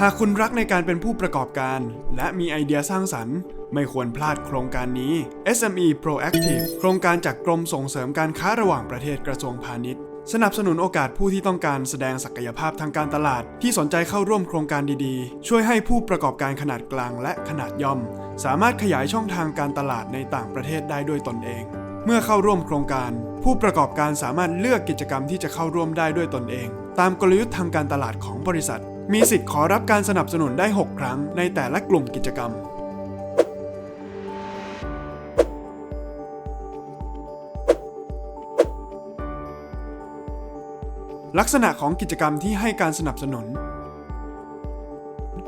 หากคุณรักในการเป็นผู้ประกอบการ และมีไอเดียสร้างสรรค์ ไม่ควรพลาดโครงการนี้ SME Proactive โครงการจากกรมส่งเสริมการค้าระหว่างประเทศกระทรวงพาณิชย์ สนับสนุนโอกาสผู้ที่ต้องการแสดงศักยภาพทางการตลาด ที่สนใจเข้าร่วมโครงการดีๆ ช่วยให้ผู้ประกอบการขนาดกลางและขนาดย่อม สามารถขยายช่องทางการตลาดในต่างประเทศได้ด้วยตนเอง เมื่อเข้าร่วมโครงการ ผู้ประกอบการสามารถเลือกกิจกรรมที่จะเข้าร่วมได้ด้วยตนเอง ตามกลยุทธ์ทางการตลาดของบริษัท มีสิทธิ์ขอรับการสนับสนุนได้ 6 ครั้งในแต่ละกลุ่มกิจกรรม ลักษณะของกิจกรรมที่ให้การสนับสนุน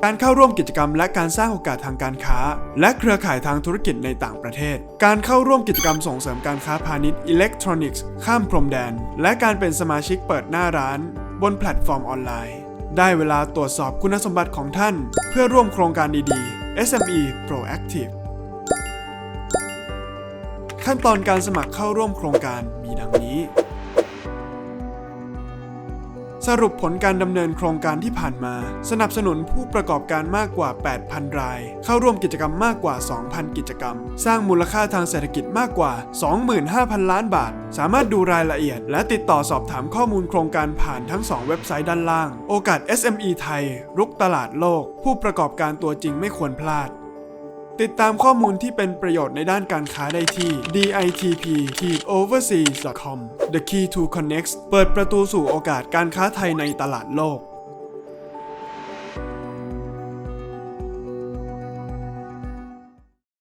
การเข้าร่วมกิจกรรม และการสร้างโอกาสทางการค้า และเครือข่ายทางธุรกิจในต่างประเทศ การเข้าร่วมกิจกรรมส่งเสริมการค้าพาณิชย์อิเล็กทรอนิกส์ ข้ามพรมแดน และการเป็นสมาชิกเปิดหน้าร้าน บนแพลตฟอร์มออนไลน์ ได้เวลาตรวจสอบคุณสมบัติของท่าน เพื่อร่วมโครงการดีๆ SME Proactive ขั้นตอนการสมัครเข้าร่วมโครงการมีดังนี้ สรุปผลการดำเนินโครงการที่ผ่านมา สนับสนุนผู้ประกอบการมากกว่า 8,000 ราย เข้าร่วมกิจกรรมมากกว่า 2,000 กิจกรรม สร้างมูลค่าทางเศรษฐกิจมากกว่า 25,000 ล้านบาท สามารถดูรายละเอียด และติดต่อสอบถามข้อมูลโครงการผ่านทั้ง 2 เว็บไซต์ด้านล่าง โอกาส SME ไทย รุกตลาดโลก ผู้ประกอบการตัวจริงไม่ควรพลาด ติดตามข้อมูลที่เป็นประโยชน์ในด้านการค้าได้ที่ ditp-overseas.com The Key to Connect เปิดประตูสู่โอกาสการค้าไทยในตลาดโลก